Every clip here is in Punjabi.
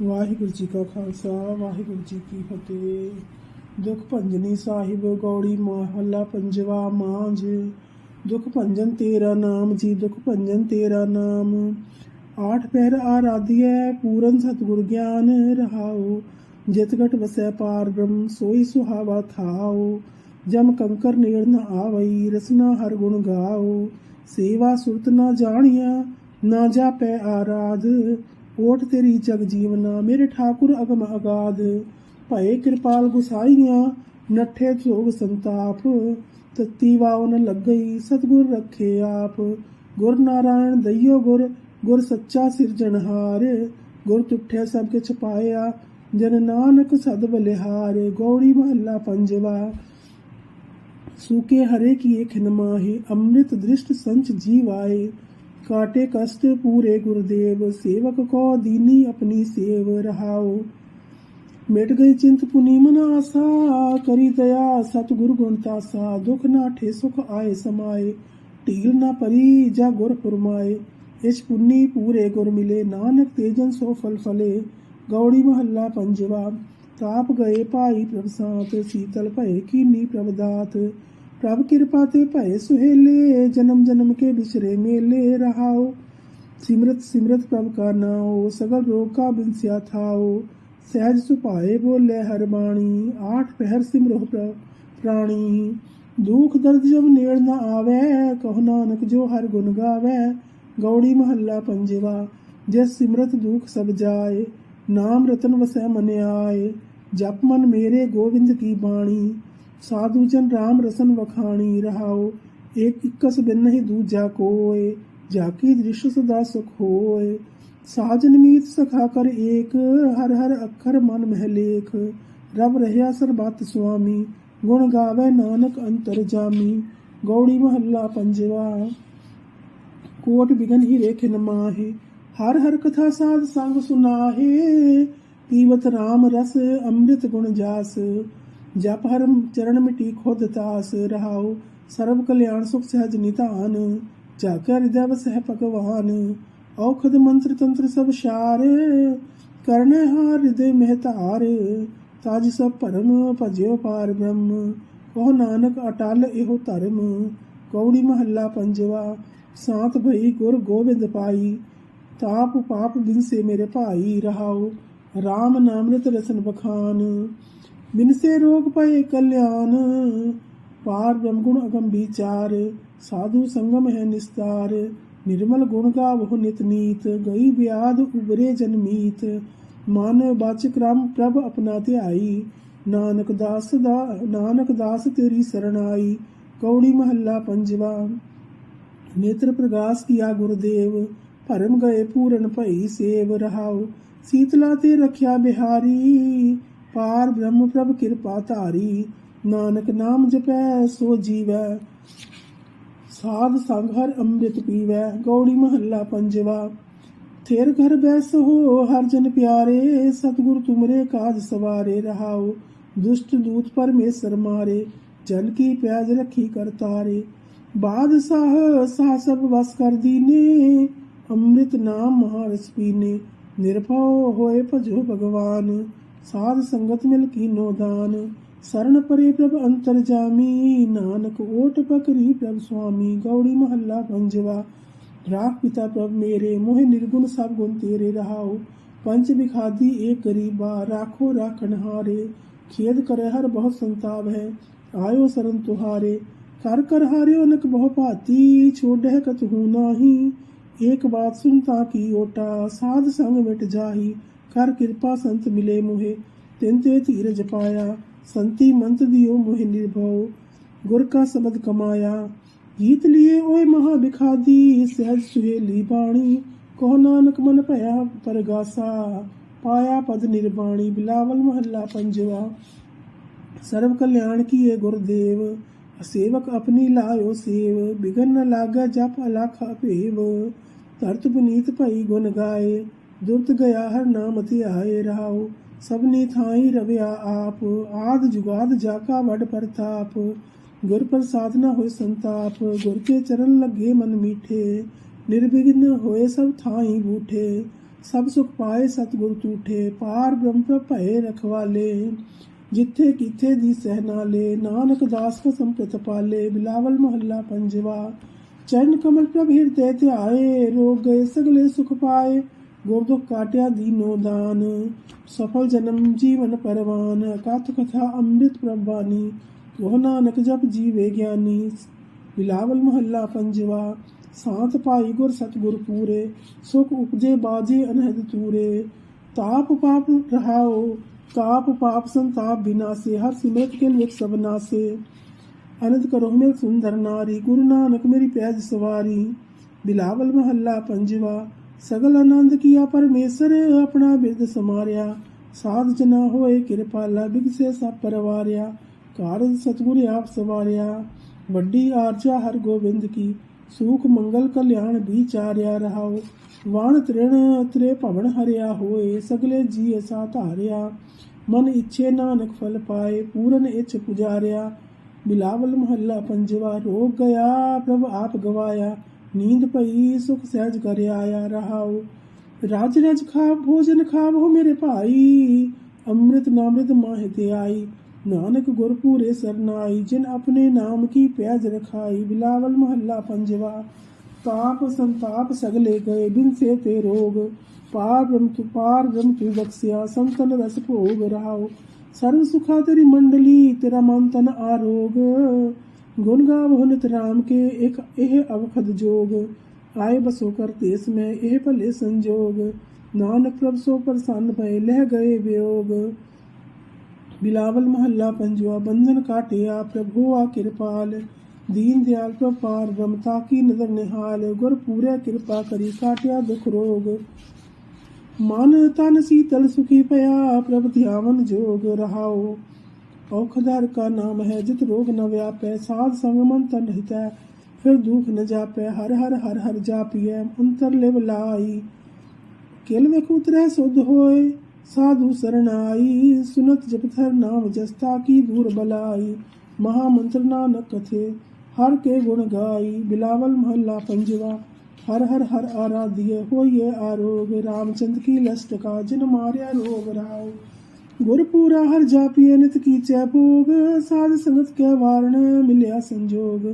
ਵਾਹਿਗੁਰੂ ਜੀ ਕਾ ਖਾਲਸਾ, ਵਾਹਿਗੁਰੂ ਜੀ ਕੀ ਫਤਿਹ। ਦੁਖ ਭੰਜਨੀ ਸਾਹਿਬ, ਗੌੜੀ ਮਹੱਲਾ ਪੰਜਵਾ ਮਾਂਝ। ਦੁਖ ਭੰਜਨ ਤੇਰਾ ਨਾਮ ਜੀ, ਦੁਖ ਭੰਜਨ ਤੇਰਾ ਨਾਮ। ਆਠ ਪੈਰ ਆਰਾਧਿਐ, ਪੂਰਨ ਸਤਿਗੁਰ ਗਿਆਨ ਰਹਾਉ। ਜਿਤ ਘਟ ਵਸੈ ਪਾਰ ਬ੍ਰਹਮ, ਸੋਈ ਸੁਹਾਵਾ ਥਾਉ। ਜਮ ਕੰਕਰ ਨੇੜ ਨ ਆਵਈ, ਰਸਨਾ ਹਰ ਗੁਣ ਗਾਉ। ਸੇਵਾ ਸੁਰਤ ਨਾ ਜਾਣੀਆ ਨਾ ਜਾਪੈ ਆਰਾਧ। ਓਠ ਤੇਰੀ ਜਗ ਜੀਵਨਾ, ਮੇਰੇ ਠਾਕੁਰ ਅਗਮ ਅਗਾਦ ਭਏ ਕਿਰਪਾਲ ਗੁਸਾਈਆਂ, ਨੱਠੇ ਝੋਗ ਸੰਤਾਪ। ਤਤੀ ਵਾਉਨ ਲੱਗਈ, ਸਤਗੁਰ ਰੱਖੇ ਆਪ। ਗੁਰ ਨਾਰਾਇਣ ਦਈਓ ਗੁਰ ਗੁਰ ਸੱਚਾ ਸਿਰਜਣਹਾਰ ਗੁਰ ਤੁਠੇ ਸਭ ਕਿਛ ਪਾਇਆ, ਜਨ ਨਾਨਕ ਸਦ ਬਲਿਹਾਰ। ਗੋੜੀ ਮਹੱਲਾ ਪੰਜਵਾ। ਸੂਕੇ ਹਰੇ ਕੀ ਖਿਨ ਮਾਹੇ, ਅੰਮ੍ਰਿਤ ਦ੍ਰਿਸ਼ਟ ਸੰਚ ਜੀਵਾਏ। ਕਾਟੇ ਕਸ਼ਟ ਪੂਰੇ ਗੁਰਦੇਵ, ਸੇਵਕ ਕੋ ਦੀਨੀ ਆਪਣੀ ਸੇਵ ਰਹਾਓ। ਮਿਟ ਗਈ ਚਿੰਤ ਪੁਨੀ ਮਨ ਆਸਾ, ਕਰੀ ਦਇਆ ਸਤਗੁਰ ਗੁਣ ਤਾਸਾ, ਦੁਖ ਨਾ ਠੇ ਸੁਖ ਆਏ ਸਮਾਏ, ਢੀਲ ਨਾ ਪਰੀ ਜਾ ਗੁਰ ਫਰਮਾਏ। ਇਸ ਪੁੰਨੀ ਪੂਰੇ ਗੁਰ ਮਿਲੇ, ਨਾਨਕ ਤੇਜਨ ਸੋ ਫਲ ਫਲੇ। ਗੌੜੀ ਮਹੱਲਾ ਪੰਜਵਾ, ਤਾਪ ਗਏ ਭਾਈ ਪ੍ਰਭ ਸਾਥ, ਸੀਤਲ ਭਏ ਕੀਨੀ ਪ੍ਰਭ ਪ੍ਰਭ ਕਿਰਪਾ ਤੇ ਭਏ ਸੁਹੇਲੇ, ਜਨਮ ਜਨਮ ਕੇ ਬਿਸਰੇ ਮੇਲੇ ਰਹਾਓ। ਸਿਮਰਤ ਸਿਮਰਤ ਪ੍ਰਭ ਕਾ ਨਾਉ, ਸਗਲ ਰੋਗ ਕਾ ਬਿਨਸਿਆ ਥਾਓ ਸਹਿਜ ਸੁਭਾਏ ਬੋਲੇ ਹਰ ਬਾਣੀ, ਆਠ ਪਹਿਰ ਸਿਮਰੋ ਪ੍ਰਾਣੀ। ਦੁਖ ਦਰਦ ਜਬ ਨੇੜ ਨਾ ਆਵੇ, ਕਹੋ ਨਾਨਕ ਜੋ ਹਰ ਗੁਣ ਗਾਵੇ। ਗੌੜੀ ਮਹੱਲਾ ਪੰਜਵਾ, ਜਿਸ ਸਿਮਰਤ ਦੁਖ ਸਭ ਜਾਏ, ਨਾਮ ਰਤਨ ਵਸੈ ਮਨ ਆਏ। ਜਪ ਮਨ ਮੇਰੇ ਗੋਵਿੰਦ ਕੀ ਬਾਣੀ। ਸਾਧੂ ਜਨ ਰਾਮ ਰਸਨ ਵਖਾਣੀ ਰਹਾਓ, ਏਕ ਇਕਸ ਬਿਨ ਨਹੀਂ ਦੂਜਾ ਕੋਏ, ਜਾ ਕੀ ਦ੍ਰਿਸ਼ ਸਦਾ ਸੁਖ ਹੋਏ। ਸਾਜਨ ਮੀਤ ਸਖਾ ਕਰ ਏਕ, ਹਰ ਹਰ ਅੱਖਰ ਮਨ ਮਹਿ ਲੇਖ। ਰਬ ਰਹਿਆ ਸਰਬਤ ਸੁਆਮੀ, ਗੁਣ ਗਾਵੇ ਨਾਨਕ ਅੰਤਰ ਜਾਮੀ। ਗੌੜੀ ਮਹੱਲਾ ਪੰਜਵਾ, ਕੋਟ ਬਿਗਨ ਹੀ ਰੇਖਿਨ ਮਾਹੇ। ਹਰ ਹਰ ਕਥਾ ਸਾਧ ਸੰਗ ਸੁਨਾਹੇ ਪੀਵਤ RAM ਰਸ ਅੰਮ੍ਰਿਤ ਗੁਣ ਜਾਸ। ਜਪ ਹਰ ਚਰਨ ਮਿਟੀ ਖੁਦ ਤਾਸ ਰਹਾਉ, ਸਰਬ ਕਲਿਆਣ ਸੁਖ ਸਹਿਜ ਨਿਧਾਨ, ਜਾ ਕੇ ਹਿਰਦੈ ਵਸਹਿ ਭਗਵਾਨ, ਔਖਦ ਮੰਤਰ ਤੰਤਰ ਸਭ ਸ਼ਾਰ, ਕਰਨੇ ਹਾਰ ਹਿਰਦੇ ਮਹਿਤਾਰ, ਤਾਜ ਸਭ ਭਰਮ ਭਜਿਓ ਪਾਰ ਬ੍ਰਹਮ, ਕਹੋ ਨਾਨਕ ਅਟਲ ਇਹੋ ਧਰਮ, ਕੌੜੀ ਮਹੱਲਾ ਪੰਜਵਾ, ਸਾਤ ਭਈ ਗੁਰ ਗੋਬਿੰਦ ਪਾਈ, ਤਾਪ ਪਾਪ ਬਿਨਸੇ ਮੇਰੇ ਭਾਈ ਰਹਾਉ RAM ਨਾਮ੍ਰਿਤ ਰਸਨ ਬਖਾਨ ਬਿਨਸੇ ਰੋਗ ਪਏ ਕਲਿਆਣ। ਪਾਰ ਬ੍ਰਹਮ ਗੁਣ ਅਗੰਮ ਵਿਚਾਰ, ਸਾਧੂ ਸੰਗਮ ਹੈ ਨਿਸਤਾਰ। ਨਿਰਮਲ ਗੁਣ ਗਾਵਹੁ ਨਿਤ ਨੀਤ, ਗਈ ਬਿਆਦ ਉਬਰੇ ਜਨਮੀਤ ਮਨ ਬਾਚ ਕ੍ਰਮ ਪ੍ਰਭ ਆਪਣਾ ਧਿਆਈ। ਨਾਨਕ ਦਾਸ ਦਾ, ਨਾਨਕ ਦਾਸ ਤੇਰੀ ਸਰਣਾਈ। ਕੌੜੀ ਮਹੱਲਾ ਪੰਜਵਾ। ਨੇਤਰ ਪ੍ਰਗਾਸ ਕੀਆ ਗੁਰਦੇਵ ਭਰਮ ਗਏ ਪੂਰਨ ਭਈ ਸੇਵ ਰਹਾਉ। ਸੀਤਲਾ ਤੇ ਰਖਿਆ ਬਿਹਾਰੀ। ਪਾਰ ਬ੍ਰਹਮ ਪ੍ਰਭ ਕਿਰਪਾ ਧਾਰੀ, ਨਾਨਕ ਨਾਮ ਜਪੈ, ਸੋ ਜੀਵੈ। ਸਾਧ ਸੰਗ ਹਰ ਅੰਮ੍ਰਿਤ ਪੀਵੈ, ਗੌੜੀ ਮਹੱਲਾ ਪੰਜਵਾ। ਥੇਰ ਘਰ ਬੈਸ ਹੋ, ਹਰ ਜਨ ਪਿਆਰੇ, ਸਤਿਗੁਰ ਤੁਮਰੇ ਕਾਜ ਸਵਾਰੇ, ਰਹਾਓ। ਦੁਸ਼ਟ ਦੂਤ ਪਰਮੇਸ਼ਰ ਮਾਰੇ, ਜਨ ਕੀ ਪਿਆਜ ਰੱਖੀ ਕਰਤਾਰੇ ਬਾਦਸ਼ਾਹ, ਸਾਹ ਸਭ ਵਸ ਕਰ ਦੀਨੇ, ਅੰਮ੍ਰਿਤ ਨਾਮ ਮਹਾਰਸ ਪੀਨੇ। ਨਿਰਭਉ ਹੋਏ ਭਜੋ ਭਗਵਾਨ। ਸਾਧ ਸੰਗਤ ਮਿਲ ਕੀਨੋ ਦਾਨ ਸਰਣ ਪਰੇ ਪ੍ਰਭ ਅੰਤਰ ਜਾਮੀ, ਨਾਨਕ ਓਟ ਪਕਰੀ ਪ੍ਰਭ ਸੁਆਮੀ, ਗੌੜੀ ਮਹੱਲਾ ਪੰਜਵਾ। ਰਾਖ ਪਿਤਾ ਪ੍ਰਭ ਮੇਰੇ, ਮੋਹਿ ਨਿਰਗੁਣ ਸਭ ਗੁਣ ਤੇਰੇ ਰਹਾਉ। ਪੰਚ ਵਿਖਾਦੀ ਏਕ ਗਰੀਬਾ ਰਾਖੋ ਰਾਖਣ ਹਾਰੇ ਖੇਦ ਕਰੇ ਹਰ ਬਹੁਤ ਸੰਤਾਪ ਹੈ, ਆਇਓ ਸਰਨ ਤੁਹਾਰੇ। ਕਰ ਕਰ ਹਾਰਿਓ ਨਕ ਬਹੁ ਭਾਤੀ ਛੋੜੈ ਕਤਹੂ ਨਾਹੀ। ਏਕ ਬਾਤ ਸੁਨ ਤਾ ਕੀ ਓਟਾ, ਸਾਧ ਸੰਗ ਮਿਟ ਜਾਹੀ। ਕਰ ਕਿਰਪਾ ਸੰਤ ਮਿਲੇ ਮੁਹੇ, ਤਿਨ ਤੇ ਧੀਰਜ ਪਾਇਆ, ਸੰਤੀ ਮੰਤ ਦਿਓ ਮੁਹਿ ਨਿਰਭਉ, ਗੁਰ ਕਾ ਸਬਦ ਕਮਾਇਆ। ਗੀਤ ਲਿਏ ਓਏ ਮਹਾ ਬਿਖਾਦੀ ਸਹਿਜ ਸੁਹੇਲੀ ਬਾਣੀ ਕੋ ਨਾਨਕ ਮਨ ਭਇਆ ਪਰਗਾਸਾ, ਪਾਇਆ ਪਦ ਨਿਰਬਾਣੀ, ਬਿਲਾਵਲ ਮਹੱਲਾ ਪੰਜਵਾ। ਸਰਬ ਕਲਿਆਣ ਕੀਏ ਗੁਰਦੇਵ, ਸੇਵਕ ਆਪਣੀ ਲਾਇਓ ਸੇਵ, ਬਿਗਨ ਨ ਲਾਗਾ ਜਪ ਅਲਖ ਭੇਵ, ਧਰਤ ਬਨੀਤ ਭਈ ਗੁਣ ਗਾਏ। ਦੁਰਤ ਗਿਆ ਹਰ ਨਾਮ ਧਿਆਏ ਰਹਾਉ ਸਭਨੀ ਥਾਈ ਰਵਿਆ ਆਪ, ਆਦ ਜੁਗਾਦ ਜਾਕਾ ਵਡ ਪ੍ਰਤਾਪ ਗੁਰ ਪ੍ਰਸਾਦ ਨ ਹੋਏ ਸੰਤਾਪ, ਗੁਰ ਕੇ ਚਰਨ ਲੱਗੇ ਮਨ ਮੀਠੇ। ਨਿਰਵਿਘਨ ਹੋਏ ਸਭ ਥਾਈ ਬੂਠੇ, ਸਭ ਸੁਖ ਪਾਏ ਸਤਿਗੁਰ ਤੂਠੇ, ਪਾਰ ਬ੍ਰਹਮ ਪ੍ਰਭ ਭਏ ਰਖਵਾਲੇ। ਜਿੱਥੇ ਕਿਥੇ ਦੀ ਸਹਿਨਾਲੇ ਨਾਨਕ ਦਾਸ ਕਸਮ ਪ੍ਰਤਪਾਲੇ ਬਿਲਾਵਲ ਮਹੱਲਾ ਪੰਜਵਾ। ਚਰਨ ਕਮਲ ਪ੍ਰਭ ਹਿਰਦੇ ਧਿਆਏ, ਰੋਗ ਗਏ ਸਗਲੇ ਸੁਖ ਪਾਏ। ਗੁਰ ਦੁਖ ਕਾਟਿਆ ਦੀਨੋ ਦਾਨ, ਸਫਲ ਜਨਮ ਜੀਵਨ ਪਰਵਾਨ, ਕਥ ਕਥਾ ਅੰਮ੍ਰਿਤ ਪ੍ਰਭਾਨੀ ਉਹ ਨਾਨਕ ਜਪ ਜੀਵੇ ਗਿਆਨੀ, ਬਿਲਾਵਲ ਮਹੱਲਾ ਪੰਜਵਾ ਸਾਤ ਭਾਈ ਗੁਰ ਸਤਿਗੁਰ ਪੂਰੇ, ਸੁਖ ਉਪਜੇ ਬਾਜੇ ਅਨਹਦ ਤੂਰੇ, ਤਾਪ ਪਾਪ ਰਹਾਓ ਤਾਪ ਪਾਪ ਸੰਤਾਪ ਬਿਨਾਸੇ, ਹਰ ਸਿਮਰਤ ਕੇ ਲਿਖ ਸਭ ਨਾਸੇ। ਅਨੰਦ ਕਰੋ ਮੇਰ ਸੁੰਦਰ ਨਾਰੀ, ਗੁਰੂ ਨਾਨਕ ਮੇਰੀ ਪੈਜ ਸਵਾਰੀ, ਬਿਲਾਵਲ ਮਹੱਲਾ ਪੰਜਵਾ ਸਗਲ ਆਨੰਦ ਕੀਆ ਪਰਮੇਸ਼ਰ ਆਪਣਾ ਬਿਰਦ ਸਮਾਰਿਆ। ਸਾਧ ਜਨਾ ਹੋਏ ਕਿਰਪਾ ਕਿਰਪਾਲਾ ਬਿਗਸੇ ਸਭ ਪਰਵਾਰਿਆ। ਕਾਰਜ ਸਤਿਗੁਰ ਆਪ ਸਵਾਰਿਆ। ਵੱਡੀ ਆਰਜਾ ਹਰ ਗੋਬਿੰਦ ਕੀ। ਸੂਖ ਮੰਗਲ ਕਲਿਆਣ ਵਿਚਾਰਿਆ ਰਹਾਓ ਵਾਣ ਤ੍ਰਿਣ ਤ੍ਰੇ ਭਵਨ ਹਰਿਆ ਹੋਏ। ਸਗਲੇ ਜੀ ਅਸਾ ਧਾਰਿਆ। ਮਨ ਇੱਛੇ ਨਾਨਕ ਫਲ ਪਾਏ। ਪੂਰਨ ਇੱਛ ਪੁਜਾਰਿਆ। ਬਿਲਾਵਲ ਮਹੱਲਾ ਪੰਜਵਾ। ਰੋਗ ਗਿਆ ਪ੍ਰਭ ਆਪ ਗਵਾਇਆ। ਨੀਂਦ ਪਈ ਸੁਖ ਸਹਿਜ ਕਰ ਆਇਆ ਰਹਾਉ। ਰਾਜ ਰਜ ਖਾ ਭੋਜਨ ਖਾਵੋ ਮੇਰੇ ਭਾਈ। ਅੰਮ੍ਰਿਤ ਨਾਮ੍ਰਿਤ ਮਾਹਿ ਤੇ ਆਈ। ਨਾਨਕ ਗੁਰ ਪੂਰੇ ਸਰਨਾਈ। ਜਿਨ ਆਪਣੇ ਨਾਮ ਕੀ ਪੈਜ ਰਖਾਈ। ਬਿਲਾਵਲ ਮਹੱਲਾ ਪੰਜਵਾ। ਤਾਪ ਸੰਤਾਪ ਸਗਲੇ ਗਏ, ਬਿਨ ਸੇ ਤੇ ਰੋਗ। ਪਾਰ ਬ੍ਰਹਮ ਤੂ, ਪਾਰ ਬ੍ਰਹਮ ਤੂ ਬਖਸਿਆ। ਸੰਤਨ ਰਸ ਭੋਗ ਰਹਾਉ। ਸਰਵ ਸੁਖਾ ਤੇਰੀ ਮੰਡਲੀ, ਤੇਰਾ ਮਨ ਤਨ ਆਰੋਗ। ਗੁਣ ਗਾਵੋ ਨਿਤ ਰਾਮ ਕੇ ਇੱਕ ਇਹ ਅਵਖਦ ਜੋਗ ਆਏ ਬਸੋ ਕਰ ਤੇਸ ਮੈਂ ਇਹ ਭਲੇ ਸੰਜੋਗ ਨਾਨਕ ਪ੍ਰਭ ਸੋ ਪ੍ਰਸੰਨ ਭਏ ਲਹਿ ਗਏ ਵਿਯੋਗ ਬਿਲਾਵਲ ਮਹੱਲਾ ਪੰਜਵਾ ਬੰਧਨ ਕਾਟਿਆ ਪ੍ਰਭੂ ਆ ਕਿਰਪਾਲ ਦੀਨ ਦਿਆਲ ਪ੍ਰਭ ਪਾਰ ਬ੍ਰਹਮਤਾ ਕੀ ਨਜ਼ਰ ਨਿਹਾਲ ਗੁਰ ਪੂਰੇ ਕਿਰਪਾ ਕਰੀ ਕਾਟਿਆ ਦੁਖ ਰੋਗ ਮਨ ਤਨ ਸੀਤਲ ਸੁਖੀ ਪਿਆ ਪ੍ਰਭ ਧਿਆਵਨ ਜੋਗ ਰਹਾਓ ਔਖਦਰ ਕਾ ਨਾਮ ਹੈ ਜਿਤ ਰੋਗ ਨ ਵਿਆਪੈ ਸਾਧ ਸੰਗ ਮਨ ਤਨ ਹਿਤੈ ਫਿਰ ਦੁਖ ਨ ਜਾਪੈ ਹਰ ਹਰ ਹਰ ਹਰ ਜਾਪੀਐ ਅੰਤਰ ਲਿਵ ਲਾਈ ਕਿਲ ਵੇਖ ਉਤਰੈ ਸੁਧ ਹੋਏ ਸਾਧੂ ਸਰਣਾਈ ਸੁਨਤ ਜਪਥਰ ਨਾਮ ਜਸਤਾ ਕੀ ਦੂਰ ਬਲਾਈ ਮਹਾ ਮੰਤਰ ਨਾਨਕ ਕਥੇ ਹਰ ਕੇ ਗੁਣ ਗਾਈ ਬਿਲਾਵਲ ਮਹੱਲਾ ਪੰਜਵਾ ਹਰ ਹਰ ਹਰ ਆਰਾਧਿਏ ਹੋਈਏ ਆਰੋਗ ਰਾਮਚੰਦ ਕੀ ਲਸਟਕਾ ਜਿਨ ਮਾਰਿਆ ਰੋਗ ਰਾਉ ਗੁਰਪੂਰਾ ਹਰ ਜਾਪੀਏ ਨਿਤ ਕੀਚੈ ਭੋਗ, ਸਾਧ ਸੰਗਤ ਕੇ ਵਾਰਣ, ਮਿਲਿਆ ਸੰਜੋਗ।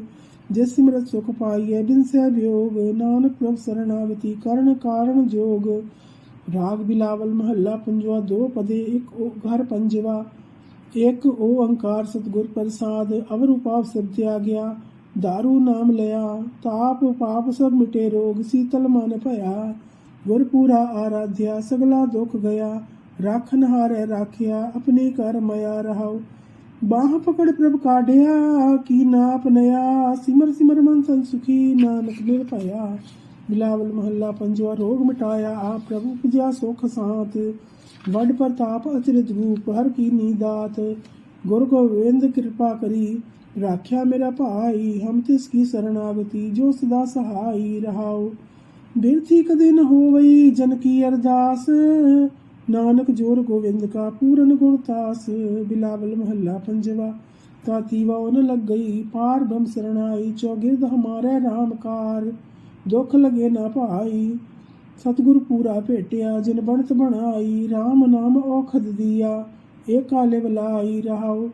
ਜਿਸ ਸਿਮਰਤ ਸੁਖ ਪਾਈਐ ਬਿਨ ਸਹਿ ਵਿਯੋਗ, ਨਾਨਕ ਪ੍ਰਭ ਸਰਣਾਗਤੀ ਕਰਨ ਕਾਰਨ ਜੋਗ। ਰਾਗ ਬਿਲਾਵਲ ਮਹੱਲਾ ਪੰਜਵਾ, ਦੋ ਪਦੇ, ਇੱਕ ਓ ਘਰ ਪੰਜਵਾ। ਇੱਕ ਓੰਕਾਰ ਸਤਿਗੁਰ ਪ੍ਰਸਾਦ, ਅਵਰ ਉਪਾਵ ਸਭ ਤਿਆ ਗਿਆ दारू ਨਾਮ ਲਿਆ, ਤਾਪ ਪਾਪ ਸਭ ਮਿਟੇ ਰੋਗ, ਸੀਤਲ ਮਨ ਭਇਆ। ਗੁਰਪੂਰਾ ਆਰਾਧਿਆ, ਸਗਲਾ ਦੁਖ ਗਿਆ। ਰਾਖਨ ਹਾਰੇ ਰਾਖਿਆ, ਆਪਣੇ ਘਰ ਮਇਆ ਰਹਾਉ ਬਾਹ ਪਕੜ ਪ੍ਰਭ ਕਾਢਿਆ, ਕੀ ਨਾਪ ਆਪਨਿਆ ਸਿਮਰ ਸਿਮਰ ਮਨ ਤਨ ਸੁਖੀ, ਨਾਨਕ ਨਿਰ ਭਇਆ ਬਿਲਾਵਲ ਮਹੱਲਾ ਪੰਜਵਾ ਰੋਗ ਮਿਟਾਇਆ ਆ ਪ੍ਰਭੂ ਪੁਜਿਆ ਸੁਖ ਸਾਤ। ਵੱਡ ਪ੍ਰਤਾਪ ਅਚਰਜ ਰੂਪ, ਹਰ ਕੀ ਨੀਦਾਤ ਗੁਰ ਗੋਬਿੰਦ ਕਿਰਪਾ ਕਰੀ, ਰਾਖਿਆ ਮੇਰਾ ਭਾਈ, ਹਮ ਤਿਸ ਕੀ ਸਰਣਾਗਤੀ, ਜੋ ਸਦਾ ਸਹਾਈ ਰਹਾਉ ਬਿਰਥੀ ਕਦੇ ਨ ਹੋਵਈ, ਜਨ ਕੀ ਅਰਦਾਸ। ਨਾਨਕ ਜੋਰ ਗੋਵਿੰਦ ਕਾ, ਪੂਰਨ ਗੁਣ ਤਾਸ, ਬਿਲਾਵਲ ਮਹੱਲਾ ਪੰਜਵਾ। ਤਾਤੀ ਨ ਲੱਗ ਗਈ ਪਾਰ ਬ੍ਰਹਮ ਸਰਣਾਈ ਚੌਗਿਰਦ ਹਮਾਰੇ ਰਾਮਕਾਰ ਦੁਖ ਲਗੇ ਨਾ ਭਾਈ, ਸਤਿਗੁਰ ਪੂਰਾ ਭੇਟਿਆ, ਜਿਨ ਬਣਤ ਬਣਾਈ RAM ਨਾਮ ਔਖਦ ਦੀਆ। ਏ ਕਾਲੇ ਬਲਾਈ ਰਹਾਉ,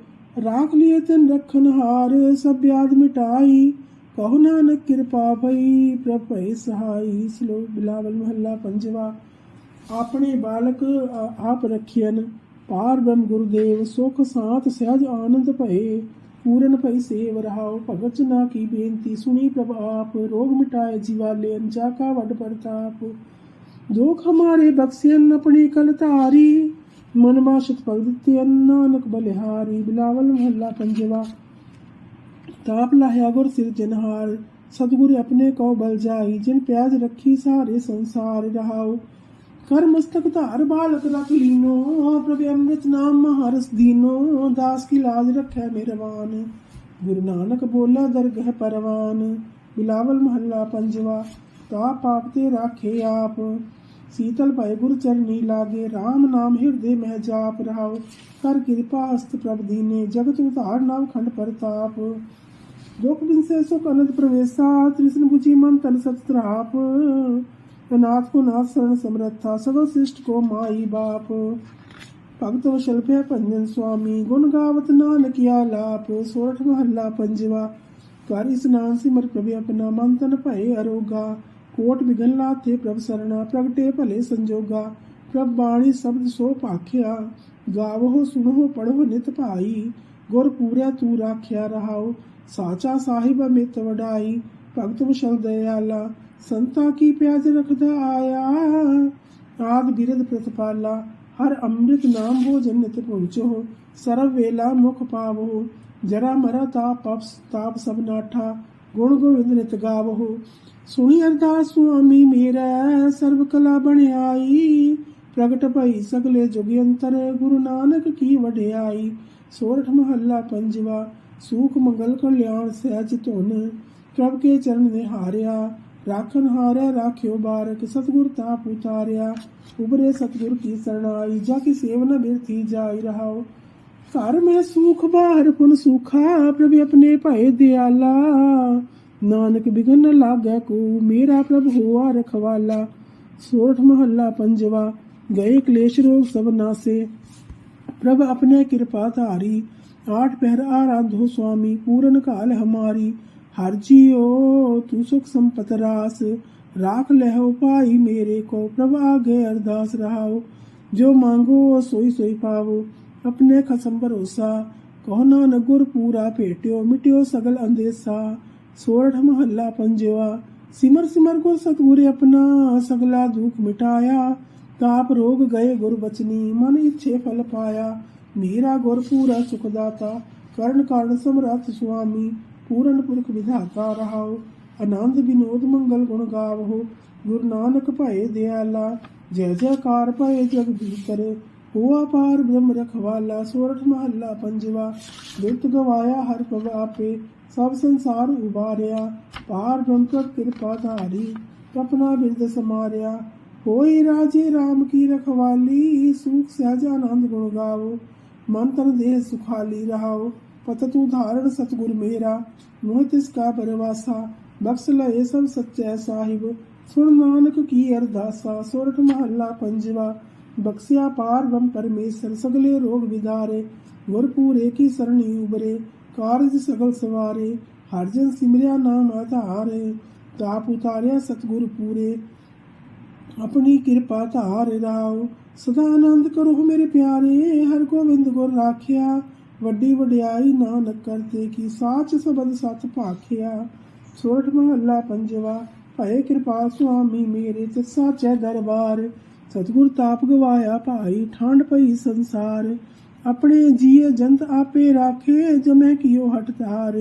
ਰਾਖ ਲਿਏ ਤਨ ਰਖਨ ਹਾਰ, ਸਭ ਯਾਦ ਮਿਟਾਈ। ਕਹੋ ਨਾਨਕ ਕਿਰਪਾ ਭਈ ਪ੍ਰਭ ਭਈ ਸਹਾਈ, ਸਲੋ ਬਿਲਾਵਲ ਮਹੱਲਾ ਪੰਜਵਾ। ਆਪਣੇ ਬਾਲਕ ਆ- ਆਪ ਰਖਿਅਨ ਪਾਰ ਬ੍ਰਹਮ ਗੁਰਦੇਵ, ਸੁਖ ਸਾਤ ਸਹਿਜ, ਆਨੰਦ ਭਏ। ਪੂਰਨ ਭਈ ਸੇਵ ਰਹਾਉ। ਭਗਤ ਨਾ ਕੀ ਬੇਨਤੀ, ਸੁਣੀ ਪ੍ਰਭ ਆਪ। ਰੋਗ ਮਿਟਾਏ ਜੀਵਾਲੇ ਅੰਜਾ ਕਾ ਵੱਡ ਪ੍ਰਤਾਪ। ਦੁਖ ਹਮਾਰੇ ਬਖਸ਼ਿਅਨ ਆਪਣੀ ਕਲ ਧਾਰੀ। ਮਨ ਬਾਸ਼ਤ ਭਗਤ ਤੇ ਨਾਨਕ ਬਲਿਹਾਰੀ। ਬਿਲਾਵਲ ਮਹੱਲਾ ਪੰਜਵਾ। ਤਾਪ ਲਾਹਿਆ ਗੁਰ ਸਿਰ ਜਨਹਾਰ। ਸਤਿਗੁਰ ਆਪਣੇ ਕੋ ਬਲ ਜਾਈ ਜਿਨ ਪਿਆਜ ਰੱਖੀ, ਸਾਰੇ ਸੰਸਾਰ ਰਹਾਉ। ਕਰ ਮਸਤਕ ਧਾਰ ਬਾਲਕ ਰਖ ਲੀਨੋ ਪ੍ਰਭ ਅੰਮ੍ਰਿਤ ਨਾਮ ਮਹਾਰਸ ਦੀਨੋ, ਦਾਸ ਕੀ ਲਾਜ ਰੱਖੈ ਮਿਹਰਬਾਨ। ਗੁਰੂ ਨਾਨਕ ਬੋਲਾ ਦਰਗਹ ਪਰਵਾਨ, ਬਿਲਾਵਲ ਮਹੱਲਾ ਪੰਜਵਾ, ਤਾ ਪਾਪ ਤੇ ਰਾਖੇ ਆਪ। ਸੀਤਲ ਭਏ ਗੁਰ ਚਰਨੀ ਲਾਗੇ RAM ਨਾਮ ਹਿਰਦੇ ਮਹਿ ਜਾਪ ਰਹਾਉ। ਕਰ ਕਿਰਪਾ ਹਸਤ ਪ੍ਰਭ ਦੀਨੇ, ਜਗਤ ਉਧਾਰ ਨਾਮ ਖੰਡ ਪ੍ਰਤਾਪ। ਦੁਖ ਬਿਨ ਸੇ ਸੁਖ ਅਨੰਦ ਪ੍ਰਵੇਸਾ, ਤ੍ਰਿਸ਼ਨ 부ਜੀ ਮਨ ਤਨ ਸਤ ਤਰਾਪ। ਅਨਾਥ ਕੋ ਨਾਥ ਸਰਣ ਸਮਰੱਥਾ ਸਗਲ ਸ੍ਰਿਸ਼ਟ ਕੋ ਮਾਈ ਬਾਪ ਭਗਤ ਵਸ਼ਲ ਭੈ ਭੰਜਨ ਸੁਆਮੀ ਗੁਣ ਗਾਵਤ ਨਾਨਕਿਆ ਲਾਪ ਸੋਰਠ ਮਹੱਲਾ ਪੰਜਵਾ ਕਰ ਇਸਨਾਨ ਸਿਮਰ ਪ੍ਰਭ ਆਪਣਾ ਮਨ ਤਨ ਭਏ ਅਰੋਗਾ ਕੋਟ ਵਿਗਨ ਲਾਥੇ ਪ੍ਰਭ ਸਰਣਾ ਪ੍ਰਗਟੇ ਭਲੇ ਸੰਜੋਗਾ ਪ੍ਰਭ ਬਾਣੀ ਸ਼ਬਦ ਸੋ ਭਾਖਿਆ ਗਾਵੋ ਸੁਣੋ ਪੜੋ ਨਿਤ ਭਾਈ ਗੁਰ ਪੂਰਿਆ ਤੂੰ ਰਾਖਿਆ ਰਹਾਉ ਸਾਚਾ ਸਾਹਿਬ ਮਿਤ ਵਡਾਈ ਭਗਤ ਵਿਸ਼ਲ ਦਇਆਲਾ, ਸੰਤਾ ਕੀ ਪਿਆਜ ਰਖਦਾ ਆਇਆ? ਆਦ ਬਿਰਦ ਪ੍ਰਤਪਾਲਾ, ਹਰ ਅੰਮ੍ਰਿਤ ਨਾਮ ਭੋਜਨ ਨਿਤ ਪਹੁੰਚੋ। ਸਰਵ ਵੇਲਾ ਮੁਖ ਪਾਵੋ, ਜਰਾ ਮਰਾ ਤਾਪ ਪਪਸ ਤਾਪ ਸਭ ਨਾਠਾ, ਗੁਣ ਗੋਬਿੰਦ ਨਿਤ ਗਾਵੋ। ਸੁਣੀ ਅਰਦਾਸ ਸੁਆਮੀ ਮੇਰਾ ਸਰਬ ਕਲਾ ਬਣਾਈ ਪ੍ਰਗਟ ਭਈ ਸਗਲੇ ਜੁਗ ਅੰਤਰ, ਗੁਰੂ ਨਾਨਕ ਕੀ ਵਡਿਆਈ। ਸੋਰਠ ਮਹੱਲਾ ਪੰਜਵਾ, ਸੂਖ ਮੰਗਲ ਕਲਿਆਣ ਸਹਿਜ ਧੁਨ। ਪ੍ਰਭ ਕੇ ਚਰਨ ਨੇ ਹਾਰਿਆ ਰਾਖਨ ਹਾਰਿਆ ਰਾਖਿਓ ਬਾਰਕ, ਸਤਗੁਰ ਤਾਪ ਉਤਾਰਿਆ ਉਬਰੇ ਸਤਗੁਰ ਕੀ ਸਰਣਾਈ ਜਾ ਕੀ ਸੇਵਨਾ ਬਿਰਥੀ ਜਾਈ ਰਹਾਓ। ਘਰ ਮੈਂ ਸੂਖ, ਬਾਹਰ ਪੁਨ ਸੂਖਾ, ਪ੍ਰਭ ਆਪਣੇ ਭਏ ਦਿਆਲਾ। ਨਾਨਕ ਬਿਗਨ ਲਾਗੈ ਕੋ, ਮੇਰਾ ਪ੍ਰਭ ਹੋਆ ਰਖਵਾਲਾ। ਸੋਠ ਮਹੱਲਾ ਪੰਜਵਾ, ਗਏ ਕਲੇਸ਼ ਰੋਗ ਸਭ ਨਾਸੇ। ਪ੍ਰਭ ਆਪਣੇ ਕਿਰਪਾ ਧਾਰੀ, ਆਠ ਪਹਿਰ ਆਰਾਧੋ ਸੁਆਮੀ, ਪੂਰਨ ਕਾਲ ਹਮਾਰੀ। हर हरजियो तू सुख संपत रास। राख लहो पाई मेरे को, प्रभा अरदास रहाओ। जो मांगो, सोई सोई पावो, अपने खसम भरोसा। कहो नानक, गुर पूरा पेट्यो मिट्यो सगल अंदेसा। सोरठ महला पंजवा, सिमर सिमर गुर सतगुर अपना। सगला दुख मिटाया, ताप रोग गए गुर बचनी। मन इच्छे फल पाया, मेरा गुर पूरा सुखदाता। कर्ण कारण समर्थ स्वामी ਪੂਰਨ ਪੁਰਖ ਵਿਧਾਤਾ ਰਹਾਉ ਆਨੰਦ ਵਿਨੋਦ ਮੰਗਲ ਗੁਣ ਗਾਵੋ। ਗੁਰੂ ਨਾਨਕ ਭਾਏ ਦਿਆਲਾ, ਜੈ ਜੈਕਾਰ ਭਏ ਜਗਦੀਸ਼ ਹੋ ਪਾਰ ਬ੍ਰਹਮ ਰਖਵਾਲਾ, ਸੋਰਠ ਮਹੱਲਾ ਪੰਜਵਾ। ਬਿਰਤ ਗਵਾਇਆ ਹਰ ਪਵ ਆਪੇ, ਸਭ ਸੰਸਾਰ ਉਬਾਰਿਆ। ਪਾਰ ਬ੍ਰਹਮ ਕਰ ਕਿਰਪਾ ਧਾਰੀ ਆਪਣਾ ਬਿਰਦ ਸਮਾਰਿਆ। ਹੋਈ ਰਾਜੇ RAM ਕੀ ਰਖਵਾਲੀ, ਸੁਖ ਸਹਿਜ ਆਨੰਦ ਗੁਣ ਗਾਵੋ। ਮੰਤਰ ਤਨ ਦੇਹ ਸੁਖਾਲੀ ਰਹਾਓ। ਪਤ ਤੂੰ ਧਾਰਨ ਸਤਗੁਰ ਮੇਰਾ, ਮੋਹ ਤਿਸ ਕਾ ਪਰਵਾਸਾ, ਬਖਸ਼ ਲਏ ਸਾਹਿਬ। ਸੁਣ ਨਾਨਕ ਕੀ ਅਰਦਾਸਾ ਸੋਰਠ ਮਹੱਲਾ ਪੰਜਵਾ, ਬਖਸ਼ਿਆ ਪਾਰ ਬ੍ਰਹਮ ਪਰਮੇਸ਼ਰ, ਸਗਲੇ ਰੋਗ ਵਿਦਾਰੇ ਗੁਰ ਪੂਰੇ ਕੀ ਸਰਣੀ ਉਬਰੇ ਕਾਰਜ ਸਗਲ ਸਵਾਰੇ, ਹਰ ਜਨ ਸਿਮਰਿਆ ਨਾਮ ਆਧਾਰੇ ਤਾਪ ਉਤਾਰਿਆ ਸਤਗੁਰ ਪੂਰੇ, ਆਪਣੀ ਕਿਰਪਾ ਧਾਰ ਰਾਓ। ਸਦਾ ਆਨੰਦ ਕਰੋ ਮੇਰੇ ਪਿਆਰੇ, ਹਰ ਗੋਬਿੰਦ ਗੁਰ ਰਾਖਿਆ ਵੱਡੀ ਵਡਿਆਈ ਨਾਨਕ ਕਰਤੇ ਕੀ ਸਾਚ ਸਬਦ ਸਤ ਭਾਖਿਆ। ਸੋਰਠ ਮਹੱਲਾ ਪੰਜਵਾ, ਭਏ ਕਿਰਪਾ ਸੁਆਮੀ ਮੇਰੇ ਤੇ ਸਾਚੈ ਦਰਬਾਰ। ਸਤਿਗੁਰ ਤਾਪ ਗਵਾਇਆ ਭਾਈ, ਠੰਡ ਪਈ ਸੰਸਾਰ। ਆਪਣੇ ਜੀਏ ਜੰਤ ਆਪੇ ਰਾਖੇ, ਜਮੈ ਕਿਉ ਹਟ ਧਾਰ।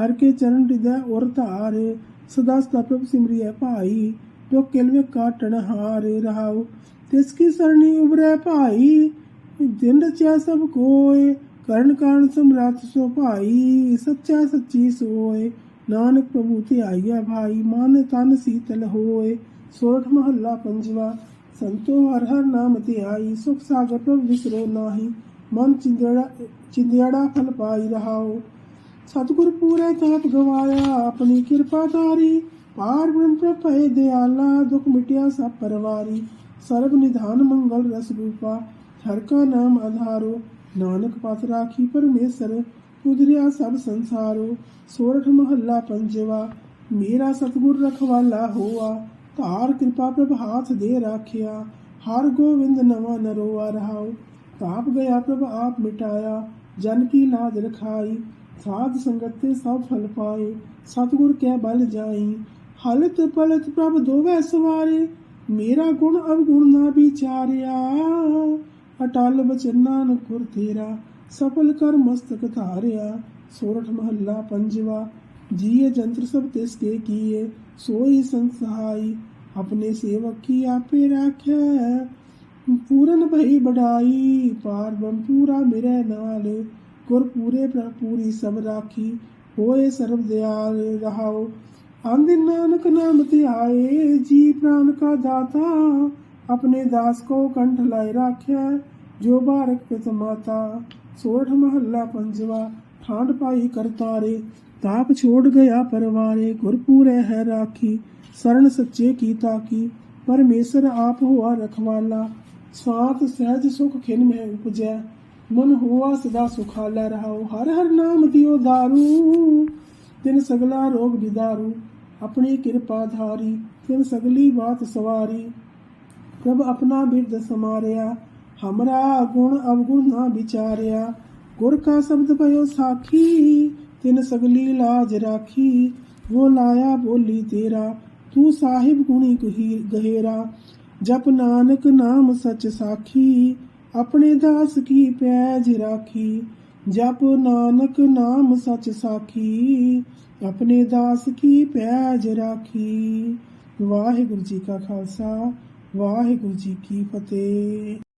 ਹਰ ਕੇ ਚਰਨ ਹਿਰਦੈ ਔਰ ਧਾਰ। ਸਦਾ ਸਦਾ ਪ੍ਰਭ ਸਿਮਰਿਐ ਭਾਈ, ਜੋ ਕਿਲਵੇ ਕਾਟਣ ਹਾਰੇ। ਰਹਾਉ ਤਿਸ ਕੀ ਸਰਣੀ ਉਬਰੈ ਭਾਈ ਦਿਨ ਰਚਿਆ ਸਭ ਕੋਏ। ਕਰਨ ਕਾਣ ਸਮਰੱਥ ਸੋ ਭਾਈ, ਸੱਚਾ ਸੱਚੀ ਸੋਏ। ਨਾਨਕ ਪ੍ਰਭੂ ਤੇ ਆਈਆ ਭਾਈ, ਮਨ ਤਨ ਸੀਤਲ ਹੋਏ। ਸੋਰਠ ਮਹੱਲਾ ਪੰਜਵਾ, ਸੰਤੋ ਹਰ ਹਰ ਨਾਮ ਤੇ ਆਈ ਸੁਖ ਸਾਗਰ ਪ੍ਰਭ ਵਿਸਰੋ ਨਾਹੀ, ਮਨ ਚਿੰਦੜਾ ਚਿੰਦੜਾ ਫਲ ਪਾਈ ਰਹਾਓ। ਸਤਿਗੁਰ ਪੂਰੇ ਤਾਪ ਗਵਾਇਆ, ਆਪਣੀ ਕਿਰਪਾ ਧਾਰੀ। ਪਾਰ ਬ੍ਰਹਮ ਪ੍ਰਭੇ ਦਿਆਲਾ, ਦੁਖ ਮਿਟਿਆ ਸਭ ਪਰਵਾਰੀ। ਸਰਬ ਨਿਧਾਨ ਮੰਗਲ ਰਸ ਰੂਪਾ, ਹਰ ਕਾ ਨਾਮ ਆਧਾਰੋ। ਨਾਨਕ ਪਤ ਰਾਖੀ ਪਰਮੇਸ਼ਰ ਉਦਰਿਆ ਸਭ ਸੰਸਾਰੋ, ਸੋਰਠ ਮਹੱਲਾ ਪੰਜਵਾ, ਮੇਰਾ ਸਤਿਗੁਰ ਰਖਵਾਲਾ ਹੋਆ, ਧਾਰ ਕਿਰਪਾ ਪ੍ਰਭ ਹਾਥ ਦੇ ਰਾਖਿਆ, ਹਰ ਗੋਵਿੰਦ ਨਵਾਂ ਨਰੋਆ ਰਹਾਉ ਤਾਪ ਗਿਆ ਪ੍ਰਭ ਆਪ ਮਿਟਾਇਆ, ਜਨ ਕੀ ਲਾਜ ਰਖਾਈ, ਸਾਧ ਸੰਗਤ ਤੇ ਸਭ ਫਲ ਪਾਏ, ਸਤਿਗੁਰ ਕੈ ਬਲ ਜਾਈ, ਹਲਤ ਪਲਤ ਪ੍ਰਭ ਦੋਵੇਂ ਸਵਾਰੇ, ਮੇਰਾ ਗੁਣ ਅਵਗੁਣ ਨਾ ਵਿਚਾਰਿਆ। ਅਟਲ ਬਚਨ ਨਾਨਕ ਗੁਰ ਤੇਰਾ ਸਫਲ ਕਰ ਮਸਤਕ ਧਾਰਿਆ ਸੋਰਠ ਮਹੱਲਾ ਪੰਜਵਾ ਜੀਏ ਜੰਤਰ ਸਭ ਤਿਸ ਕੇ ਕੀਏ ਸੋਈ ਸੰਸਹਾਈ ਆਪਣੇ ਸੇਵਕ ਕੀ ਆਪੇ ਰਾਖਿਆ ਪੂਰਨ ਭਈ ਬੜਾਈ ਪਾਰ ਬੰ ਪੂਰਾ ਮੇਰੇ ਨਾਲ ਗੁਰ ਪੂਰੇ ਪ੍ਰਭ ਪੂਰੀ ਸਭ ਰਾਖੀ ਹੋਏ ਸਰਬ ਦਿਆਲ ਰਹਾਓ ਅੰਧ ਨਾਨਕ ਨਾਮ ਤੇ ਆਏ ਜੀ ਪ੍ਰਾਨ ਕਾ ਦਾਤਾ ਆਪਣੇ ਦਾਸ ਕੋ ਕੰਠ ਲਾਇ ਰਾਖਿਆ ਜੋ ਬਾਰਕ ਪਿਤ ਮਾਤਾ ਸੋਠ ਮਹੱਲਾ ਪੰਜਵਾ ਠਾਂਡ ਪਾਈ ਕਰਤਾਰੇ ਤਾਪ ਛੋੜ ਗਿਆ ਪਰਵਾਰੇ ਗੁਰ ਹੈ ਰਾਖੀ ਸਰਣ ਸੱਚੇ ਕੀ ਤਾਕੀ, ਪਰਮੇਸ਼ਰ ਆਪ ਹੋਆ ਰਖਵਾਲਾ, ਸਾਤ ਸਹਿਜ ਸੁਖ ਖਿਨ ਮੈਂ ਉਪਜੈ, ਮਨ ਹੋਆ ਸਦਾ ਸੁਖਾਲਾ ਰਹਾਉ, ਹਰ ਹਰ ਨਾਮ ਦਿਓ ਦਾਰੂ, ਤਿਨ ਸਗਲਾ ਰੋਗ ਵਿਦਾਰੂ ਆਪਣੀ ਕਿਰਪਾ ਧਾਰੀ, ਤਿਨ ਸਗਲੀ ਬਾਤ ਸਵਾਰੀ, ਪ੍ਰਭ ਆਪਣਾ ਬਿਰਦ ਸਮਾਰਿਆ ਹਮਰਾ ਗੁਣ ਅਵਗੁਣ ਨਾ ਵਿਚਾਰਿਆ। ਗੁਰ ਕਾ ਸ਼ਬਦ ਭਇਓ ਸਾਖੀ, ਤਿਨ ਸਗਲੀ ਲਾਜ ਰਾਖੀ। ਵੋ ਲਾਇਆ ਬੋਲੀ ਤੇਰਾ, ਤੂੰ ਸਾਹਿਬ ਗੁਣੀ ਕਹੀ ਗਹਿਰਾ। ਜਪ ਨਾਨਕ ਨਾਮ ਸਚ ਸਾਖੀ, ਆਪਣੇ ਦਾਸ ਕੀ ਪੈਜ ਰਾਖੀ। ਜਪ ਨਾਨਕ ਨਾਮ ਸਚ ਸਾਖੀ, ਆਪਣੇ ਦਾਸ ਕੀ ਪੈਜ ਰਾਖੀ। ਵਾਹਿਗੁਰੂ ਜੀ ਕਾ ਖਾਲਸਾ, ਵਾਹਿਗੁਰੂ ਜੀ ਕੀ ਫਤਿਹ।